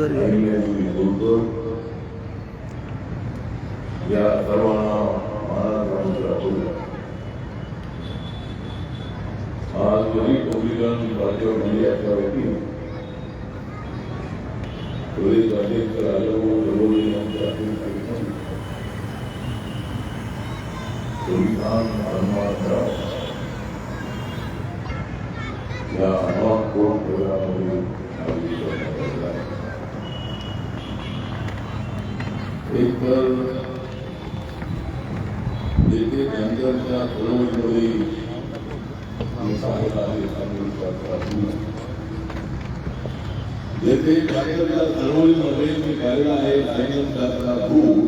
तुम्हाला देत नाही त्यांच्या पेजवर घे. आणि मी बोलतो या सर्वांना महाराष्ट्रामध्ये राबवलं आज जरी पब्लिकन राज्यावर मीडियाच्या वतीने प्रदेश अध्यक्ष राजाभाऊ दरोडे यांच्या अध्यक्षतेखाली संविधान सन्मान करावा या अनाथ कोर्ट प्रयोगामध्ये आयोजित करण्यात आलेला आहे एक तर येथे त्यांच्या चळवळीमध्ये मी सांगत आहे सांगली शास्त्रातून येथे त्यांच्या चळवळीमध्ये मी पाहिलं आहे सैन्य शास्त्रातून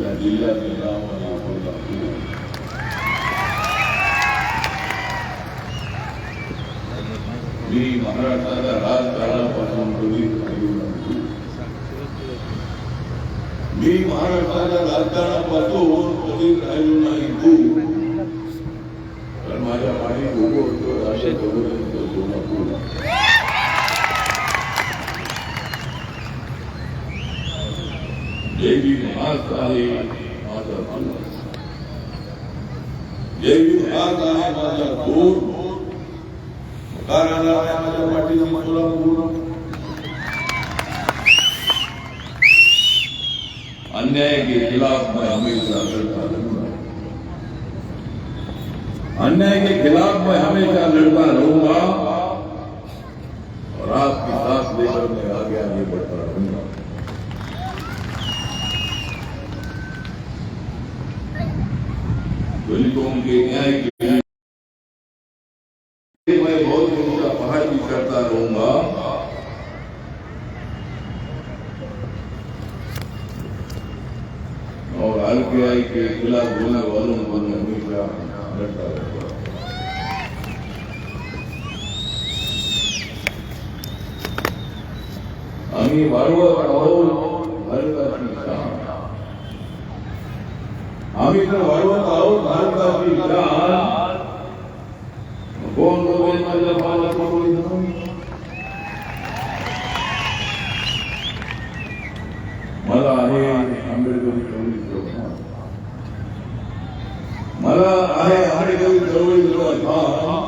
या जिल्ह्याचे नाव आणि आपण दाखवू मी महाराष्ट्राच्या राजकारणापासून कधी राहिलो नव्हतो मी महाराष्ट्राच्या राजकारणापासून कधी राहिलो नाही तू. तर माझ्या पाणी उभं होतो राजा कबूलांचं सोलापूर जय भीम आहे माझा माणूस जय भीम आहे माझा दोन. कारण माझ्या राहणार आहे माझ्या पाठीशी सोलापूर अन्याय के खिलाफ मैं हमेशा लड़ता रहूंगा अन्याय के खिलाफ मैं हमेशा लड़ता रहूंगा और आपकी साथ लेकर मैं आगे आगे बढ़ता रहूंगा दलितों के न्याय के लिए मैं आरपीआई के खिलाफ बोलने वालों को हमेशा लड़ता रहूंगा आम्ही वारंवार आहोत भारताची शान आम्ही तर वाढवत आहोत भारताची शान कोण माझ्या बाला おい、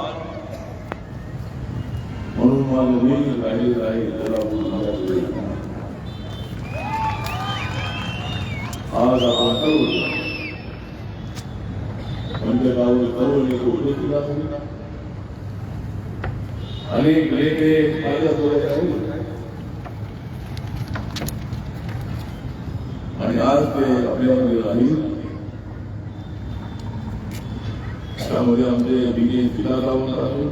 عطا ہوتا ہے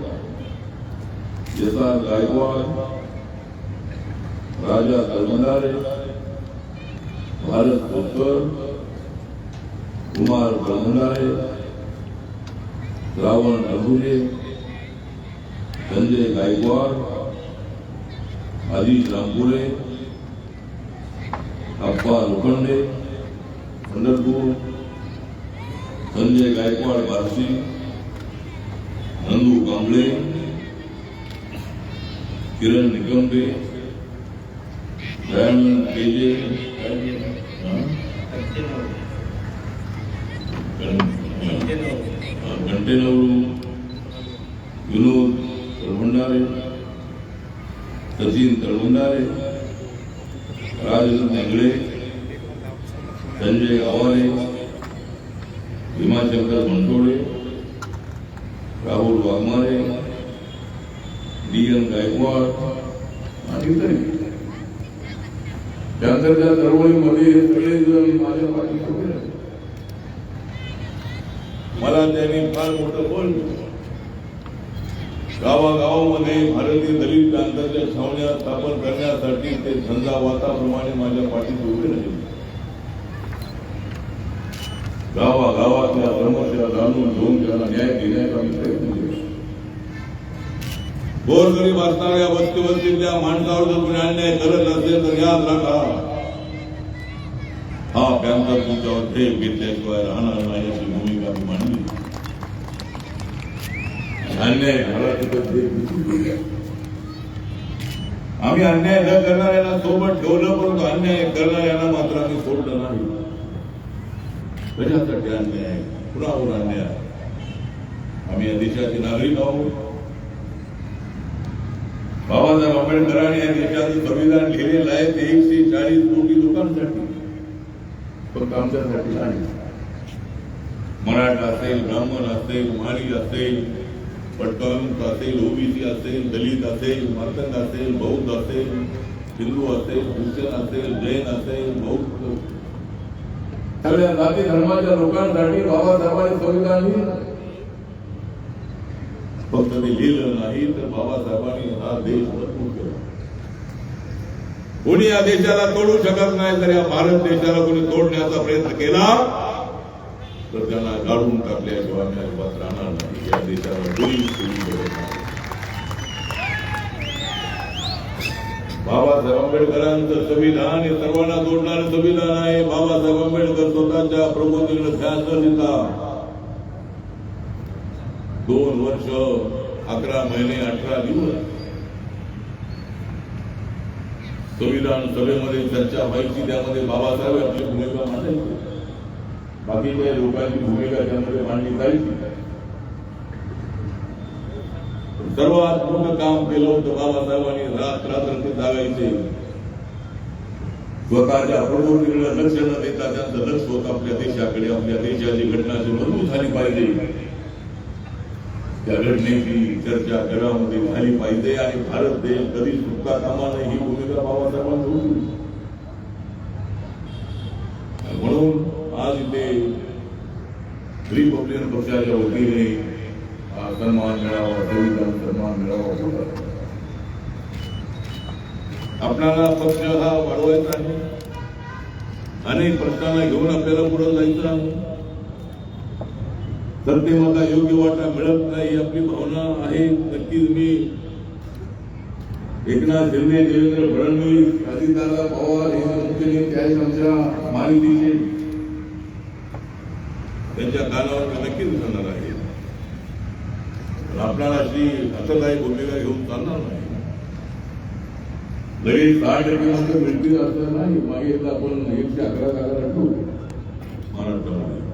جیسا گائکواڑ راجا درمدارے، بھارت پتر کمار برمنارے راوण ڈبورے سنجے گائکواڑ عزیز رامپورے ابا لوکھنڈے پنڈرپور سنجے گائکواڑ بارسی कांबळे किरण निकंबे दयानंद केजे घंटेनवरू विनोद तळवंडारे सचिन तळवंडारे राजेंद्र नेंगळे संजय आवारे भीमाशंकर मनसोडे राहुल वाघमारे डी एन गायकवाड आणि इतरही. त्यानंतर त्या चळवळीमध्ये हे सगळे जण माझ्या पाठीशी उभे राहिले. मला त्यांनी फार मोठं बळ दिलं. गावागावामध्ये भारतीय दलित प्रांताच्या छावण्या स्थापन करण्यासाठी ते झंझावाताप्रमाणे माझ्या पाठीशी उभे राहिले गावागावातल्या समस्या जाणून घेऊन त्याला न्याय देण्याचा मी प्रयत्न केला गोरगरीब असणाऱ्या वस्तीवस्तीतल्या माणसावर जर तुम्ही अन्याय करत असेल तर याद राखा हा पॅन्सर तुमच्यावर ठेप घेतल्याशिवाय राहणार नाही अशी भूमिका मी मांडली अन्याय झाला तिथं आम्ही अन्याय न करणाऱ्यांना सोबत ठेवलं परंतु अन्याय करणाऱ्यांना मात्र आम्ही सोडलं नाही कशासाठी अन्याय कुणावर आहे आम्ही या देशाचे नागरिक आहोत. बाबासाहेब आंबेडकरांनी या देशाचं संविधान लिहिलेलं आहे ते एकशे चाळीस कोटी लोकांसाठी. फक्त आमच्यासाठी नाही. मराठा असेल ब्राह्मण असेल माळी असेल पटकंत असेल ओबीसी असेल दलित असेल मातंग असेल बौद्ध असेल हिंदू असेल ख्रिश्चन असेल जैन असेल बौद्ध सगळ्या जाती धर्माच्या लोकांसाठी बाबासाहेबांनी संविधान लिहिलं फक्त ते लिहिलं नाही तर बाबासाहेबांनी हा देश मजबूत केला. कोणी या देशाला तोडू शकत नाही तर या भारत देशाला कोणी तोडण्याचा प्रयत्न केला तर त्यांना गाडून टाकल्याशिवाय राहणार नाही. या देशाला बाबासाहेब आंबेडकरांचं संविधान हे सर्वांना जोडणारं संविधान आहे. बाबासाहेब आंबेडकर स्वतःच्या प्रबोधीकडे ध्यान न देता. दोन वर्ष अकरा महिने अठरा दिवस. संविधान सभेमध्ये चर्चा व्हायची त्यामध्ये बाबासाहेब आपली भूमिका मांडायची. बाकीच्या लोकांची भूमिका त्यामध्ये मांडली जायची. सर्वात मोठं काम केलं होतं बाबासाहेबांनी. रात रात्र जागायचे स्वतःच्या प्रबोधीकडे लक्ष न देता त्यांचं लक्ष होत आपल्या देशाकडे. आपल्या देशाची घटना मजबूत झाली पाहिजे. त्या घटनेची चर्चा जगामध्ये झाली पाहिजे आणि भारत देश कधी सुटता कामा नये ही भूमिका बाबासाहेबांची होती. म्हणून आज इथे रिपब्लिकन पक्षाच्या वतीने सन्मान मिळावा संविधान सन्मान मिळावा होता. आपल्याला पक्ष हा वाढवायचा आहे. अनेक प्रश्नांना घेऊन आपल्याला पुढे जायचं आहे. तर सत्तेमध्ये योग्य वाटा मिळत नाही आपली भावना आहे नक्कीच मी एकनाथ शिंदे देवेंद्र फडणवीस अजितदादा पवार हे मुख्य नेते आहेत आमच्या माहितीचे त्यांच्या कानावर नक्कीच करणार आहे. आपल्याला अशी आता काही भूमिका घेऊन चालणार नाही. लगेच दहा टक्के मात्र मिळतील असं नाही. मागे एकदा आपण एकशे अकरा जागा राखू. महाराष्ट्रामध्ये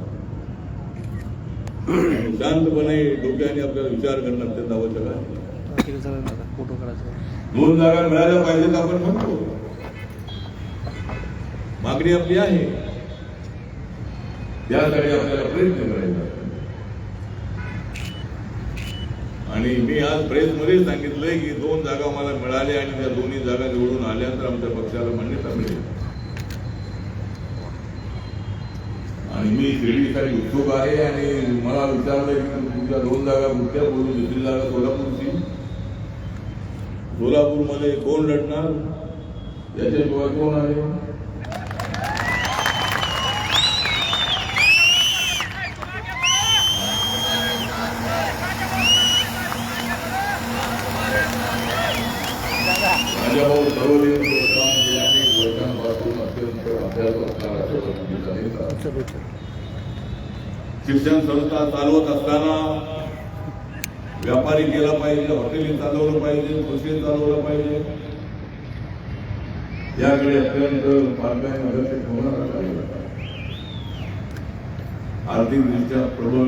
शांतपणे डोक्याने आपल्याला विचार करणं अत्यंत आवश्यक आहे. दोन जागा मिळाल्या पाहिजेत आपण म्हणतो मागणी आपली आहे. त्यासाठी आपल्याला प्रयत्न करायचा आणि मी आज प्रेसमध्ये सांगितलंय की दोन जागा मला मिळाल्या आणि त्या दोन्ही जागा निवडून आल्यानंतर आमच्या पक्षाला मान्यता मिळेल. आणि मी शिर्डीसाठी उत्सुक आहे आणि मला विचारलंय की तुमच्या दोन जागा कुठल्या बोलून दुसरी जागा सोलापूरची? सोलापूरमध्ये कोण लढणार? याच्याशिवाय कोण आहे माझ्या भाऊ सर्वदेव गोस्वामी हे अनेक वर्षांपासून अत्यंत अभ्यास असणारा सर्वज्ञाचा नेता. शिक्षण संस्था चालवत असताना व्यापारी केला पाहिजे हॉटेल चालवलं पाहिजे कृषी चालवलं पाहिजे. याकडे अत्यंत बारकाईने लक्ष ठेवणारा कार्यकर्ता. आर्थिकदृष्ट्या प्रबळ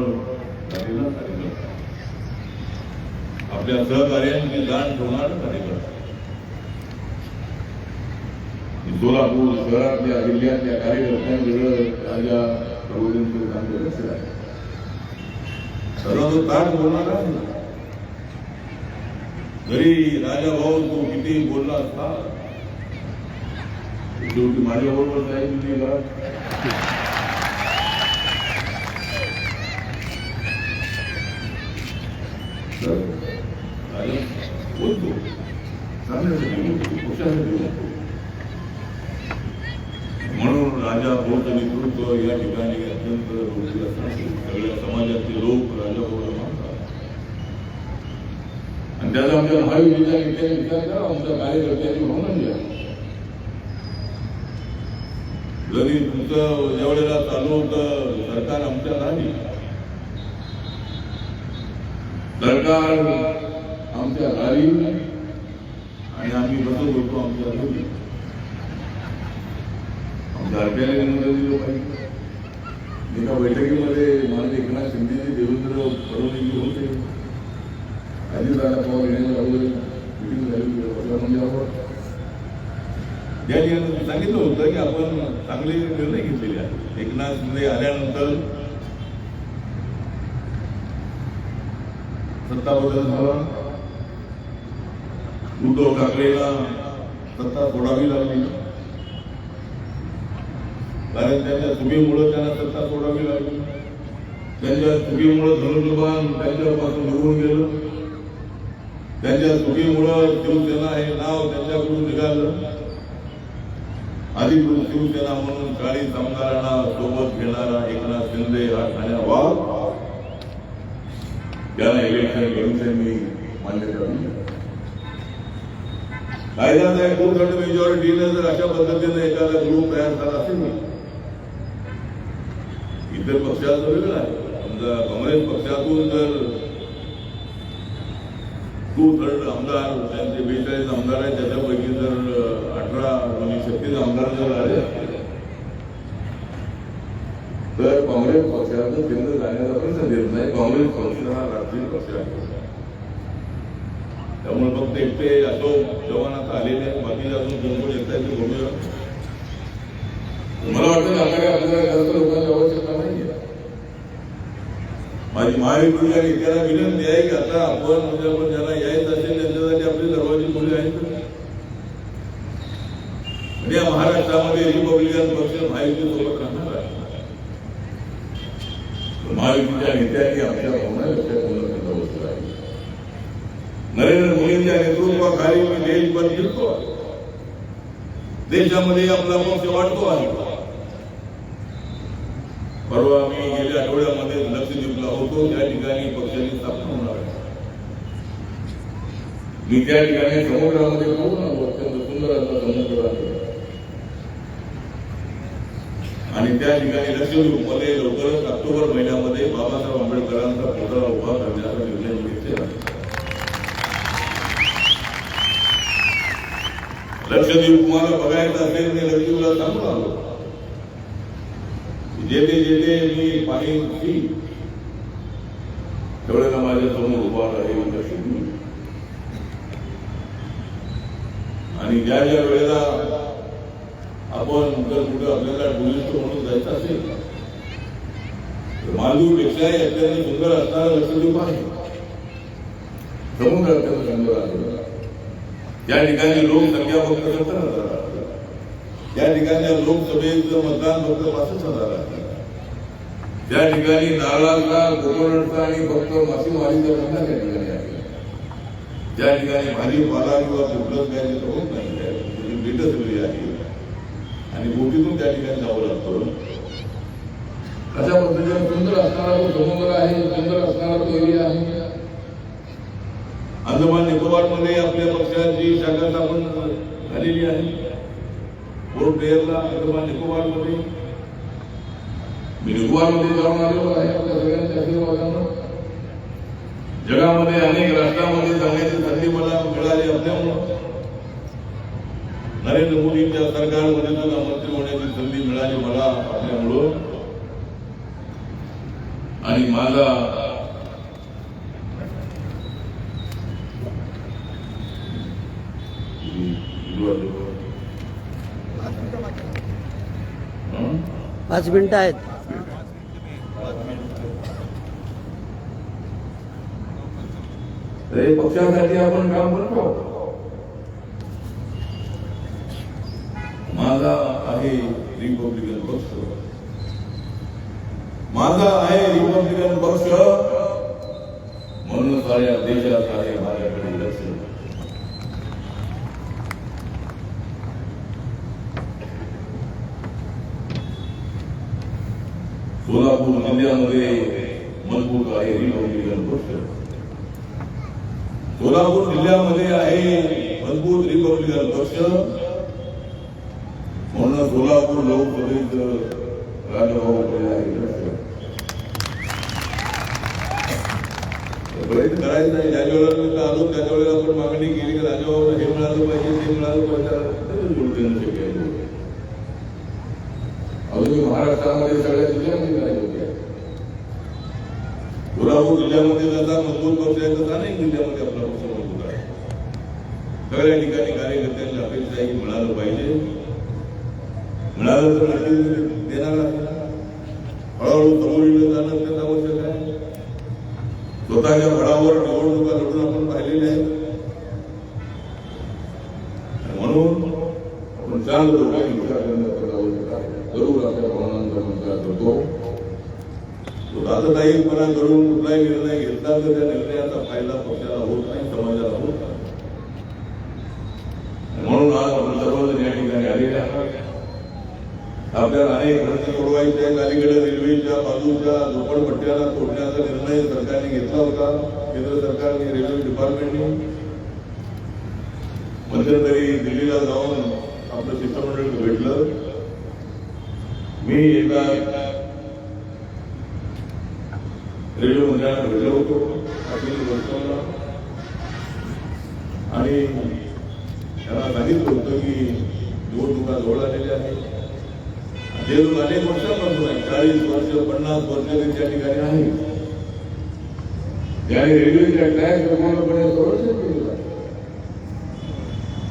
झालेला कार्यकर्ता आपल्या सहकार्यांची जाण ठेवणारा कार्यकर्ता सोलापूर शहरातल्या जिल्ह्यातल्या कार्यकर्त्यांकडे राजा प्रबोधनचं केलं लक्ष आहे सर्व ताट बोलणारा आहे. जरी राजा भाऊ तो किती बोलला असता शेवटी माझ्या बरोबर जाईल तुझी घरात बोलतो चांगल्यासाठी बोलतो, खुशासाठी बोलतो. म्हणून राजा बौद्ध नेतृत्व या ठिकाणी अत्यंत लोकप्रिय असतात. सगळ्या समाजाचे लोक राजा बौद्ध मानतात. आणि त्याचा आमच्या महायुतीच्या नेत्याने विचार करा आमच्या कार्यकर्त्यांची भावना द्या जरी तुमचं ज्यावेळेला चालू होतं सरकार आमच्या नाही सरकार आमच्या गावी आणि आम्ही बसत होतो आमच्या घरी आमच्या अर्ध्यामध्ये दिलं पाहिजे एका बैठकीमध्ये माननीय एकनाथ शिंदेजी देवेंद्र फडणवीस होते अजित दादा पवार यांनी अगोदर मिटिंग झाली वर्षा मंदिरावर या ठिकाणी सांगितलं होतं की आपण चांगले निर्णय घेतलेले आहेत एकनाथ शिंदे आल्यानंतर सत्ता बदल झाला उद्धव ठाकरेला सत्ता सोडावी लागली कारण त्यांच्या चुकीमुळे त्यांना सत्ता सोडावी लागली. त्यांच्या चुकीमुळे धनुर्बान त्यांच्यापासून निघून गेलं. त्यांच्या चुकीमुळं शिवसेना हे नाव त्यांच्याकडून निघालं. अधिकृत शिवसेना म्हणून चाळीस आमदारांना सोबत घेणारा एकनाथ शिंदे हा ठाण्या वाघ त्याला इलेक्शन घेऊन मी मान्यता दिली कायद्याचा एक मेजॉरिटीने जर अशा पद्धतीने एखादा ग्रुप तयार झाला असेल ना इतर पक्षाचं वेगळं आहे. समजा काँग्रेस पक्षातून जर टू थर्ड आमदार त्यांचे बेचाळीस आमदार आहेत त्याच्यापैकी जर अठरा म्हणजे छत्तीस आमदार जर आले तर काँग्रेस पक्षाचं केंद्र जाण्याचा प्रश्न देत नाही. काँग्रेस पक्ष हा राष्ट्रीय पक्ष आहे. त्यामुळे फक्त एकटे अशोक चव्हाण आता आलेले आहेत बाकी अजून कोण कोण येत आहेत ते बघूया मला वाटतं आता काय आपल्याला जास्त लोकांची आवश्यकता नाहीये माझी महायुतीच्या नेत्याला विनंती आहे की आता आपण म्हणजे आपण ज्यांना यायचं असेल त्यांच्यासाठी आपली दरवाजी खुली आहेत म्हणजे या महाराष्ट्रामध्ये रिपब्लिकन पक्ष महायुती सोबत राहणार आहे. महायुतीच्या नेत्यांनी आपल्या भावना लक्षात ठेवणं आवश्यक आहे. नरेंद्र मोदींच्या नेतृत्वाखाली मी देशभर फिरतो देशामध्ये आपला पक्ष वाढतो आहे. परवा मी गेल्या आठवड्यामध्ये होतो त्या ठिकाणी पक्षाची स्थापना होणार आहे. मी त्या ठिकाणी समुद्रामध्ये पाहून आलो अत्यंत सुंदर असा समुद्र आहे आणि त्या ठिकाणी लक्षद्वीपमध्ये लवकरच ऑक्टोबर महिन्यामध्ये बाबासाहेब आंबेडकरांचा पुतळा उभा करण्याचा निर्णय घेतलेला आहे. लक्षद्वीप तुम्हाला बघायचं असेल मी लक्षद्वीपला सांगून आलो. जेथे जेथे मी पाणी पिईल माझ्यासमोर माझ्यासमोर उभा आहे लक्षद्वीप आणि ज्या ज्या वेळेला आपण जर कुठे आपल्याला टुरिस्ट म्हणून जायचं असेल तर मालदीवपेक्षाही अत्यंत सुंदर असणारा लक्षद्वीप आहे. समुद्र अत्यंत सुंदर आहे. या ठिकाणी लोकसंख्या फक्त सत्तर हजार आहे. त्या ठिकाणी लोकसभेचं मतदान फक्त पासष्ट हजार आहे. ज्या ठिकाणी नारळाचा कोकोनटचा आणि फक्त मासेमारीचा धंदा त्या ठिकाणी आहे ज्या ठिकाणी भाजीपाला किंवा कुठलंच काय तिथं होत नाही. त्याची भेटच वेगळी आहे. आणि बोटीतून त्या ठिकाणी जावं लागतं. अशा पद्धतीने सुंदर असणारा तो समुद्र आहे सुंदर असणारा तो एरिया आहे. अंदमान निकोबारमध्ये आपल्या पक्षाची शाखा स्थापन झालेली आहे. पोर्ट ब्लेअरला अंदमान निकोबारमध्ये मी निकोबार जाऊन आलेलो आहे. आपल्या सगळ्यांच्या आशीर्वादानं जगामध्ये अनेक राष्ट्रामध्ये जाण्याची संधी मला मिळाली असल्यामुळं नरेंद्र मोदींच्या सरकारमध्ये सुद्धा मंत्री होण्याची संधी मिळाली मला असल्यामुळं. आणि माझा पाच मिनिटं आहेत. हे पक्षासाठी आपण काम करतो माझा आहे रिपब्लिकन पक्ष. माझा आहे रिपब्लिकन पक्ष. म्हणून साऱ्या देशात आहे माझ्याकडे लक्ष. सोलापूर जिल्ह्यामध्ये मजबूत आहे रिपब्लिकन सोलापूर जिल्ह्यामध्ये आहे. मजबूत रिपब्लिकन पक्ष म्हणून सोलापूर लोकसभेत राजभाऊ आहे. प्रयत्न करायचा आहे ज्या वेळेला मी आलो त्याच्या वेळेला आपण मागणी केली की राजाबाबूला हे मिळालं पाहिजे ते मिळालं पाहिजे. तर निवडून देणं शक्य आहे. अजून महाराष्ट्रामध्ये सगळ्या जिल्ह्यामध्ये नाही होते कोल्हापूर जिल्ह्यामध्ये जसा मजबूत पक्ष आहे तसा नाही जिल्ह्यामध्ये आपला पक्ष मजबूत आहे सगळ्या ठिकाणी कार्यकर्त्यांची अपेक्षा ही मिळालं पाहिजे. मिळालं तर नक्की देणार हळूहळू समोर येणं जाणं अत्यंत आवश्यक आहे. स्वतःच्या बळावर आता पणा करून कुठलाही निर्णय घेतला तर त्या निर्णयाचा फायदा पक्षाला होत नाही समाजाला होत नाही आणि म्हणून आज आपण सर्वजण या ठिकाणी आलेले आहात आपल्याला अनेक प्रश्न सोडवायचे आहेत अलीकडे रेल्वेच्या बाजूच्या झोपडपट्ट्याला तोडण्याचा निर्णय सरकारने घेतला होता केंद्र सरकारने रेल्वे डिपार्टमेंटने मध्यंतरी दिल्लीला जाऊन आपलं शिष्टमंडळ भेटलं मी एका रेल्वे मंत्र्यांना भेटलो होतो. अखिल वर्तवला आणि त्याला सांगितलं होतं की निवडणुका जवळ आलेल्या आहेत जे लोक अनेक वर्षापासून आहे चाळीस वर्ष पन्नास वर्ष ते त्या ठिकाणी आहे. त्याने रेल्वेच्या ट्रॅक पूर्णपणे संरक्षित केलेलं आहे.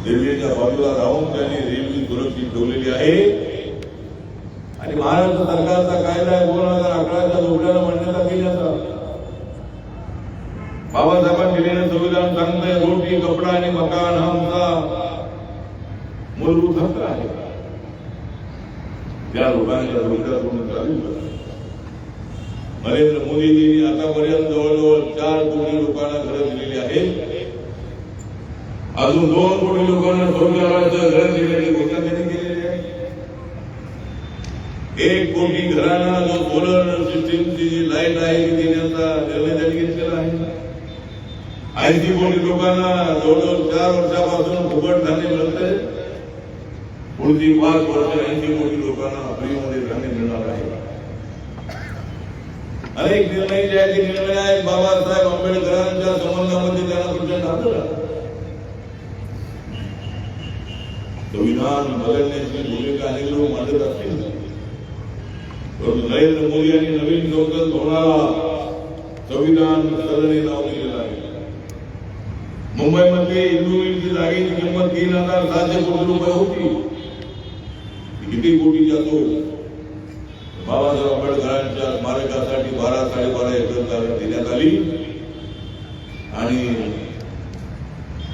रेल्वेच्या बाजूला राहून त्यांनी रेल्वे सुरक्षित ठेवलेली आहे. आणि महाराष्ट्र सरकारचा कायदा आहे दोन हजार अकराच्या जोडल्याला मान्यता केल्याचा बाबासाहेबांनी दिलेलं संविधान सांगतंय रोटी कपडा आणि मकान हा आमचा मूलभूत हक्क आहे. त्या लोकांच्या रोजगारून चालू नरेंद्र मोदीजी आतापर्यंत जवळजवळ चार कोटी लोकांना घरं दिलेली आहेत. अजून दोन कोटी लोकांना रोजगाराचं घर दिल्याची घोषणा त्यांनी एक कोटी घरांना जो सोलर सिस्टीमची जी लाइट आहे देण्याचा निर्णय त्यांनी घेतलेला आहे. ऐंशी कोटी लोकांना जवळजवळ चार वर्षापासून फुकट धान्य मिळतंय. पुढची पाच वर्ष ऐंशी कोटी लोकांना फ्रीमध्ये धान्य मिळणार आहे. अनेक निर्णय जे आहेत ते निर्णय आहेत बाबासाहेब आंबेडकरांच्या संबंधामध्ये त्यांना तुमच्या नातं संविधान बदलण्याची भूमिका अनेक लोक मांडत असतील नरेंद्र मोदी यांनी नवीन संसद धोरणाला संविधान सदने लावलेलं आहे मुंबईमध्ये हिंदू जागेची किंमत तीन हजार सातशे कोटी रुपये होती. किती कोटी जातो बाबासाहेब आंबेडकरांच्या स्मारकासाठी बारा साडेबारा एकर जागा देण्यात आली. आणि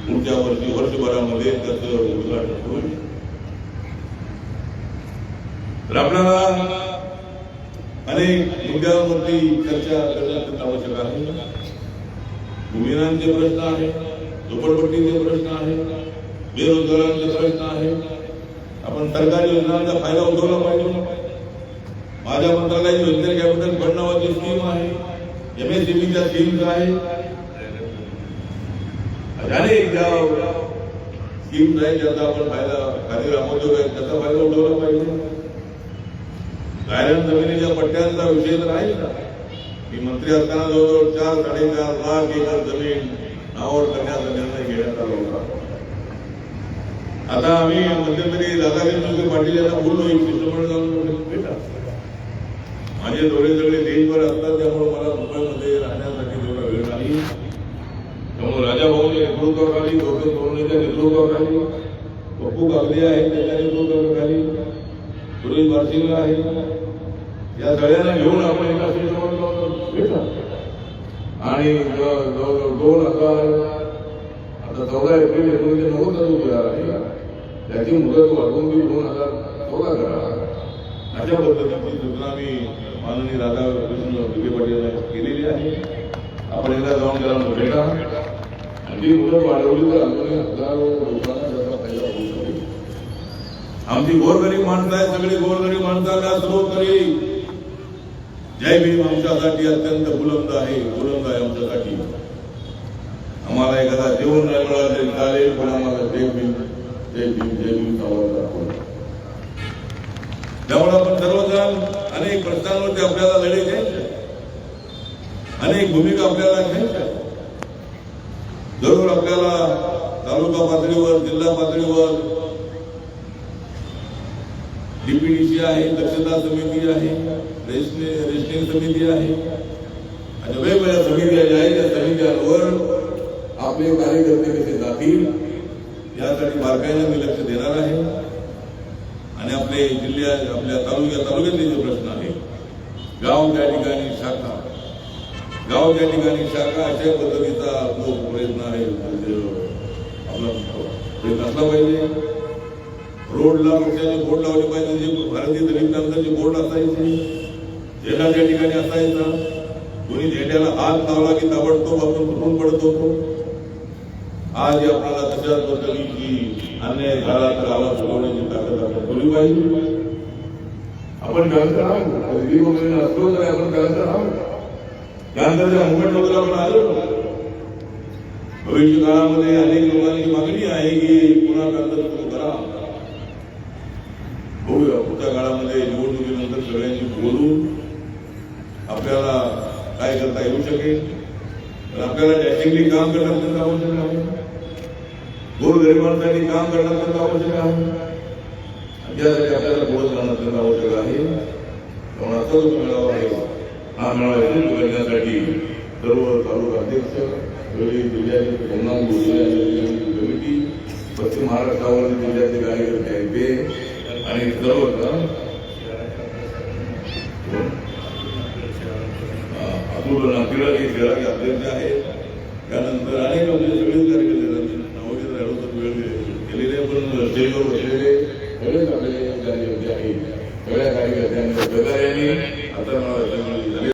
पुढच्या वर्षी वर्षभरामध्ये त्याचं उद्घाटन होईल. तर आपल्याला अनेक मुद्द्यांवरती चर्चा करण्यात आवश्यक आहे. भूमिनांचे प्रश्न आहे झोपडपट्टीचे प्रश्न आहे बेरोजगारांचे प्रश्न आहे. आपण सरकारी योजनांचा फायदा उठवला पाहिजे. माझ्या मंत्रालयाची वेंचर कॅपिटल फंड नावाची स्कीम आहे. एमएससीबीच्या स्कीम आहे अनेक ज्या स्कीम्स आहेत ज्याचा आपण फायदा खाली रामोद्योग आहे त्याचा फायदा उठवला पाहिजे. गायरन जमिनीच्या पट्ट्यांचा विषय तर आहे ना. मी मंत्री असताना जवळजवळ चार साडेचार लाख एकर जमीन नावावर करण्याचा निर्णय घेण्यात आला होता. आता आम्ही मध्यंतरी दादागिरी पाटील यांना बोललो एक शिष्टमंडळ जाऊन भेटा माझे दौरे सगळे देशभर असतात त्यामुळे मला मुंबईमध्ये राहण्यासाठी तेवढा वेळ नाही. त्यामुळे राजा भाऊच्या नेतृत्वाखाली गौतम सोनवणेच्या नेतृत्वाखाली पप्पू कागदे आहेत त्याच्या नेतृत्वाखाली सुरेश बारसिंग आहे. या सगळ्यांना घेऊन आपण एका शिष्टमंडळ जाऊन आणि जवळजवळ दोन हजार आता चौदा एप्रिल एकोणीसशे नव्वद चालू आहे त्याची मुदत वाढवून ती दोन हजार चौदा करा. अशा पद्धतीची सूचना मी माननीय राधाकृष्ण विखे पाटील केलेली आहे. आपण एकदा जाऊन त्याला भेटा. आणि ती मुदत वाढवली तर अजूनही हजारो लोकांना त्याचा फायदा होऊ शकेल. आमची गोरगरीब माणसं आहेत सगळी गोरगरीब माणसांना सर्व तरी जय भीम आमच्यासाठी अत्यंत बुलंद आहे. बुलंद आहे आमच्यासाठी आम्हाला एखादा जेवण नाही मिळालं तरी चालेल पण आम्हाला जय भीम जय भीम जय भीम आवाज त्यामुळे आपण सर्वजण अनेक प्रश्नांवरती आपल्याला लढे घ्यायचे अनेक भूमिका आपल्याला घ्यायच्या जरूर आपल्याला तालुका पातळीवर जिल्हा पातळीवर डीपीडीसी आहे दक्षता समिती आहे रेशने रेशनिंग समिती आहे. आणि वेगवेगळ्या समित्या ज्या आहेत त्या समित्यांवर आपले कार्यकर्ते कसे जातील यासाठी बारकाईने मी लक्ष देणार आहे. आणि आपले जिल्ह्या आपल्या तालुक्या तालुक्यातले जे प्रश्न आहे गाव त्या ठिकाणी शाखा. गाव त्या ठिकाणी शाखा अशा पद्धतीचा तो प्रयत्न आहे. म्हणजे आपला प्रयत्न असला पाहिजे. रोडला पक्षाने बोर्ड लावले पाहिजे. जे भारतीय दलित नामकाचे बोर्ड असायचे झेंडा त्या ठिकाणी असायचा कोणी झेंड्याला हात लावला की ताबडतोब आपण तुटून पडत होतो आज या आपल्याला तशाच पद्धतीची अन्याय झाला तर आला सोडवण्याची ताकद आपण ठेवली पाहिजे आपण कळंतर आहोत दिलीप वगैरे असलो तरी आपण कळंतर आहोत त्यानंतरच्या मुवमेंट वगैरे आपण आलो भविष्य काळामध्ये अनेक लोकांची मागणी आहे की पुन्हा कळंतर आपल्याला काय करता येऊ शकेल? तर आपल्याला टॅक्टिकली काम करणं अत्यंत आवश्यक आहे. गोरगरिबांसाठी काम करणं अत्यंत आवश्यक आहे. त्यासाठी आपल्याला बोलत राहणं अत्यंत आवश्यक आहे. त्यामुळे असा जो मेळावा आहे हा मेळावा यशस्वी करण्यासाठी सर्व तालुका अध्यक्ष जिल्ह्याचे पन्नास गोष्टी कमिटी पश्चिम महाराष्ट्रावर जिल्ह्याचे कार्यकर्ते आहेत ते. आणि सर्व अतुल नागरिक हे शहराचे अध्यक्ष आहेत त्यानंतर अनेक आपले सगळेच कार्यकर्ते आहेत. राहतात वेळ केलेले पण स्टेजवर बसलेले सगळेच आपले कार्यकर्ते आहेत सगळ्या कार्यकर्त्यांनी सहकार्याने आता